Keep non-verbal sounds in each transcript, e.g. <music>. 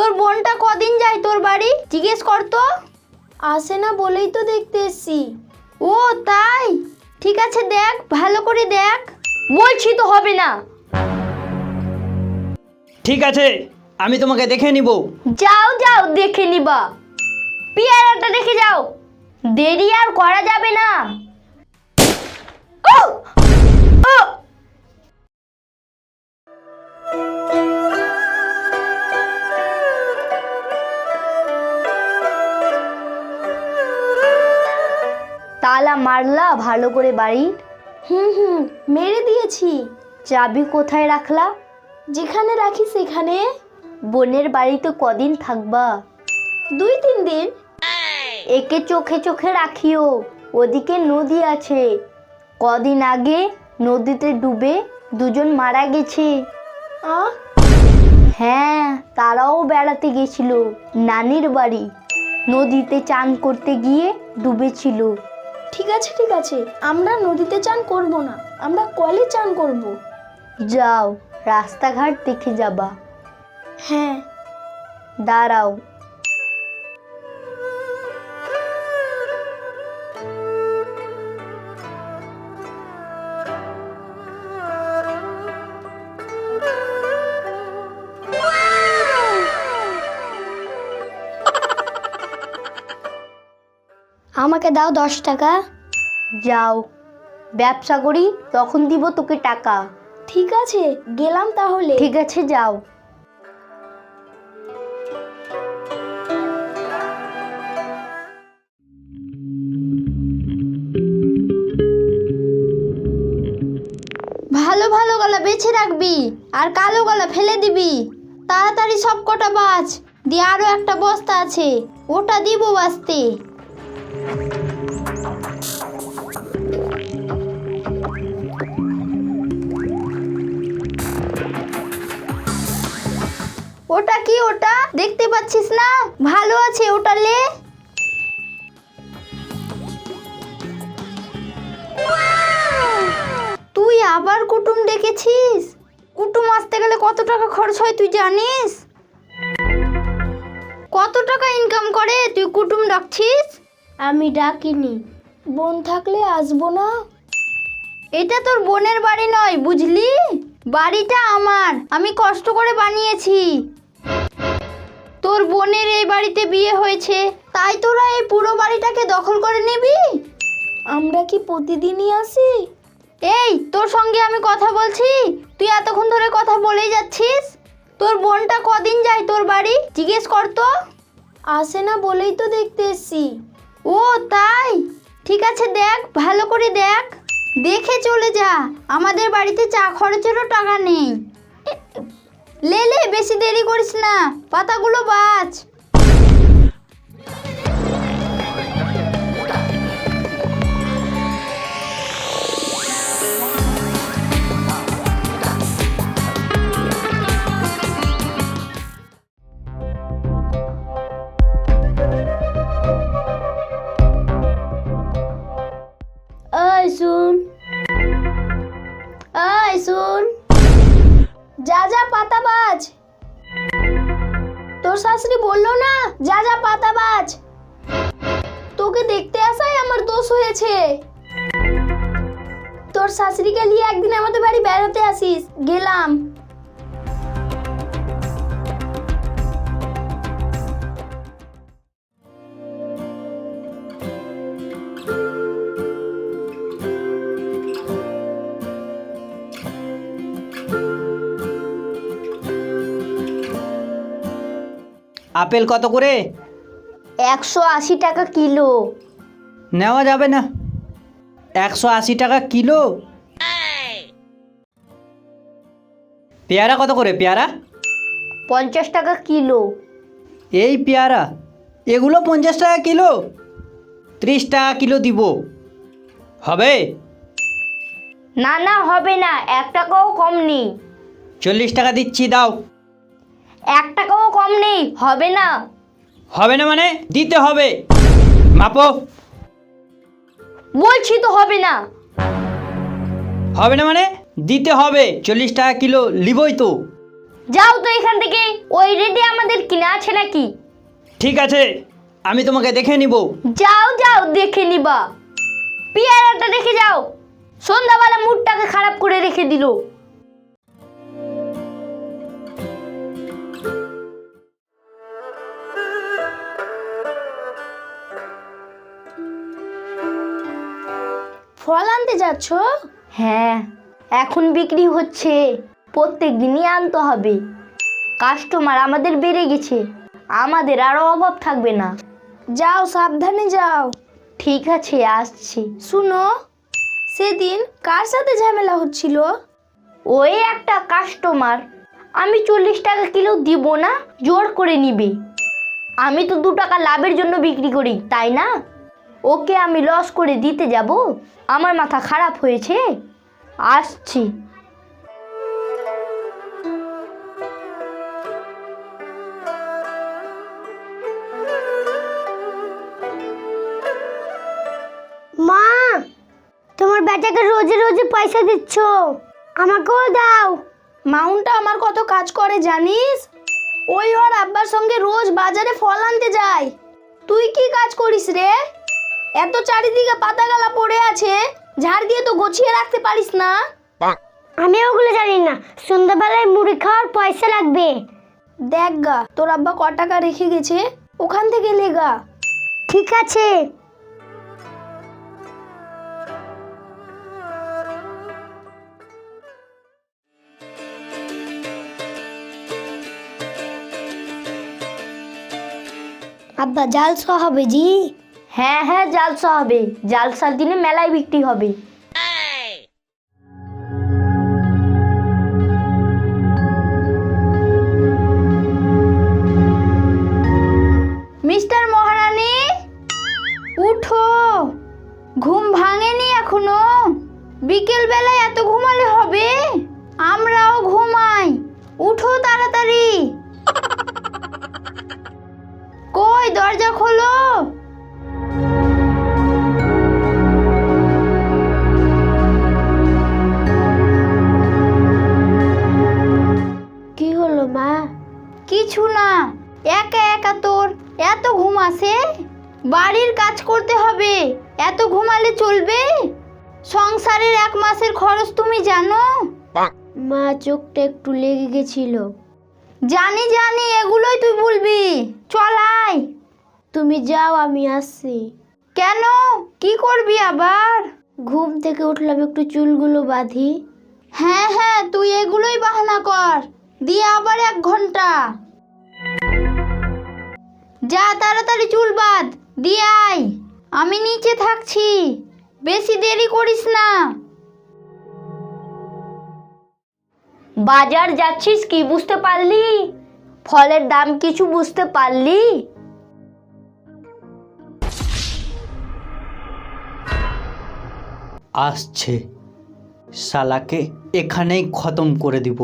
তোর বোনটা কদিন যায় তোর বাড়ি? জিজ্ঞেস কর তো। আসে না বলেই তো দেখতে এসছি। ও তাই? ঠিক আছে দেখ ভালো করে দেখ। বলছি তো হবে না। ঠিক আছে আমি তোমাকে দেখে নিব। যাও যাও দেখে নিবা। পেয়ারাটা দেখে যাও। দেরি আর করা যাবে না। ও! ও! তালা মারলা ভালো করে বাড়ি। হুম হুম মেরে দিয়েছি। চাবি কোথায় রাখলা? যেখানে রাখি সেখানে। বোনের বাড়িতে কদিন থাকবা? দুই তিন দিন। একে চোখে চোখে রাখিও ওদিকে নদী আছে। কদিন আগে নদীতে ডুবে দুজন মারা গেছে। হ্যাঁ তারাও বেড়াতে গেছিল নানির বাড়ি। নদীতে চান করতে গিয়ে ডুবেছিল। ঠিক আছে ঠিক আছে। আমরা নদীতে চান করব না। আমরা কলে চান করব। যাও রাস্তাঘাট দেখে যাবা। হ্যাঁ। দাঁড়াও। আমাকে দাও দশ টাকা। যাও। ব্যবসা করি তখন দিব তোকে টাকা। ঠিক আছে গেলাম তাহলে। ঠিক আছে যাও। ভালো ভালো গলা বেছে রাখবি আর কালো গলা ফেলে দিবি। তাড়াতাড়ি সব কটা বাজ দিয়ে আরও একটা বস্তা আছে ওটা দিব বাঁচতে ওটা কি ওটা? দেখতে পাচ্ছিস না? ভালো আছে ওটা লে। তুই আবার কুটুম ডেকেছিস? কুটুম আসতে গেলে কত টাকা খরচ হয় তুই জানিস? কত টাকা ইনকাম করে? তুই কুটুম ডাকছিস? আমি ডাকিনি। বোন থাকলে আসব না? এটা তোর বোনের বাড়ি নয়, বুঝলি? বাড়িটা আমার, আমি কষ্ট করে বানিয়েছি। তোর বোনের এই বাড়িতে বিয়ে হয়েছে, তাই তোরা এই পুরো বাড়িটাকে দখল করে নিবি? আমরা কি প্রতিদিনই আসি? এই, তোর সঙ্গে আমি কথা বলছি? তুই এতক্ষণ ধরে কথা বলেই যাচ্ছিস? তোর বোনটা কদিন যায় তোর বাড়ি? জিজ্ঞেস কর তো। আসে না বলেই তো দেখতে এসছি। ও, তাই? ঠিক আছে, দেখ, ভালো করে দেখ। দেখে চলে যা। আমাদের বাড়িতে চা খরচেরও টাকা নেই। লে লে, বেশি দেরি করিস না। পাতাগুলো বাছ তোর শাশুড়ি বলল না? যা যা, পাতা বাজ। তোকে দেখতে আসাই আমার দোষ হয়েছে। তোর শাশুড়িকে নিয়ে একদিন আমাদের বাড়ি বেড়াতে আসিস। গেলাম। আপেল কত করে? একশো আশি টাকা কিলো। নেওয়া যাবে না। একশো আশি টাকা কিলো? পেয়ারা কত করে পেয়ারা? পঞ্চাশ টাকা কিলো। এই পেয়ারা এগুলো পঞ্চাশ টাকা কিলো? ত্রিশ টাকা কিলো দিব। হবে? না না হবে না এক টাকাও কম নেই। চল্লিশ টাকা দিচ্ছি দাও। এক টাকাও কম নেই হবে না। হবে না মানে? দিতে হবে। মাপো। বলছি তো হবে না। হবে না মানে? দিতে হবে। চল্লিশ টাকা কিলো লিবই তো। যাও তো এখান থেকে। ওই রেডি আমাদের কিনা আছে নাকি? ঠিক আছে আমি তোমাকে দেখে নিব। যাও যাও দেখে নিবা। পেয়ারাটা দেখে যাও। সন্ধ্যাবেলা মুডটাকে খারাপ করে রেখে দিল। আনতে যাচ্ছ? হ্যাঁ এখন বিক্রি হচ্ছে। প্রত্যেক দিনই আনতে হবে। কাস্টমার আমাদের বেড়ে গেছে। আমাদের আরও অভাব থাকবে না। যাও সাবধানে যাও। ঠিক আছে আসছি। শুনো সেদিন কার সাথে ঝামেলা হচ্ছিল? ওই একটা কাস্টমার। আমি চল্লিশ টাকা কিলো দিব না জোর করে নিবে। আমি তো দু টাকা লাভের জন্য বিক্রি করি তাই না? ওকে আমি লস করে দিতে যাব? আমার মাথা খারাপ হয়েছে। আসছি। মা তোমার বেটাকে রোজে রোজে পয়সা দিচ্ছ। আমাকেও দাও। মাউন্টটা আমার কত কাজ করে জানিস? ওই ওর আব্বার সঙ্গে রোজ বাজারে ফল আনতে যায়। তুই কি কাজ করিস রে? এত চারিদিকে পাতা গালা পড়ে আছে ঝাড় দিয়ে তো গুছিয়ে রাখতে পারিস না। আমি ওগুলো জানি না। সন্ধ্যাবেলায় মুড়ি খাওয়ার পয়সা লাগবে। দেখ গা তোর আব্বা ক টাকা রেখে গেছে? ওখান থেকে লেগা ঠিক আছে। আব্বা জালসা হবে জি। হ্যাঁ হ্যাঁ জালসা হবে। জালসার দিনে মেলায় বিক্রি হবে। মিস্টার মহারানী, উঠো। ঘুম ভাঙেনি এখনও। বিকেল বেলায় এত ঘুমালে একা একা তোর এত ঘুম আসে? বাড়ির কাজ করতে হবে এত ঘুমালে চলবে? সংসারের এক মাসের খরচ তুমি জানো? মা চোখটা একটু লেগে গেছিল। জানি জানি এগুলোই তুই বলবি। চলাই তুমি যাও আমি আসছি। কেন? কি করবি আবার? ঘুম থেকে উঠলাম একটু চুলগুলো বাঁধি। হ্যাঁ হ্যাঁ তুই এগুলোই বাহানা কর। দিয়ে আবার এক ঘণ্টা। যা তাড়াতাড়ি চুল বাঁধ, দিয়ে আয়। আমি নিচে থাকছি, বেশি দেরি করিস না। বাজার যাচ্ছিস কি বুঝতে পারলি? ফলের দাম কিছু বুঝতে পারলি? আসছে। শালাকে এখানেই খতম করে দিব।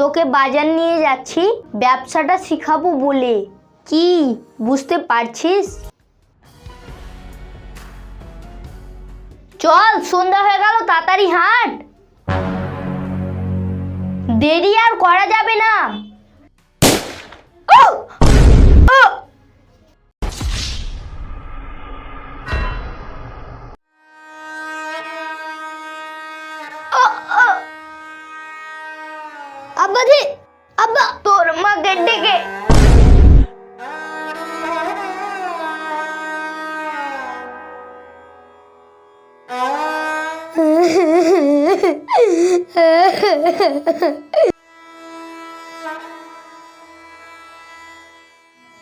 তোকে বাজার নিয়ে যাচ্ছি, ব্যবসাটা শিখাবো বলে। কি, বুঝতে পারছিস? চল, সন্ধ্যা হয়ে গেল, তাড়াতাড়ি হাঁট। দেরি আর করা যাবে না।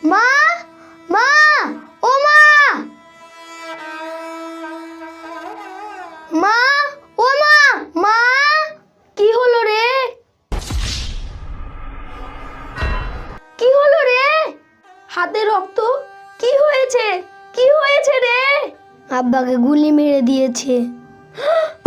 মা মা ও মা। মা ও মা মা কি হলো রে? কি হলো রে? হাতে রক্ত? কি হয়েছে? কি হয়েছে রে? আব্বাকে গুলি মেরে দিয়েছে। <gasps>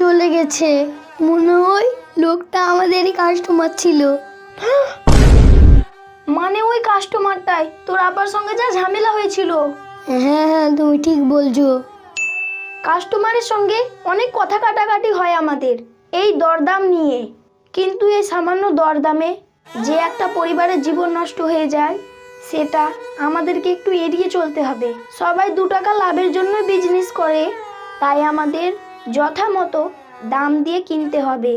চলে গেছে। মনে হয় লোকটা আমাদেরই কাস্টমার ছিল। মানে ওই কাস্টমারটাই তোর আব্বার সঙ্গে যা ঝামেলা হয়েছিল। হ্যাঁ হ্যাঁ তুমি ঠিক বলছো। কাস্টমারের সঙ্গে অনেক কথা কাটাকাটি হয় আমাদের এই দরদাম নিয়ে। কিন্তু এই সামান্য দরদামে যে একটা পরিবারের জীবন নষ্ট হয়ে যায় সেটা আমাদেরকে একটু এড়িয়ে চলতে হবে। সবাই দু টাকা লাভের জন্য বিজনেস করে তাই আমাদের যথামতো দাম দিয়ে কিনতে হবে।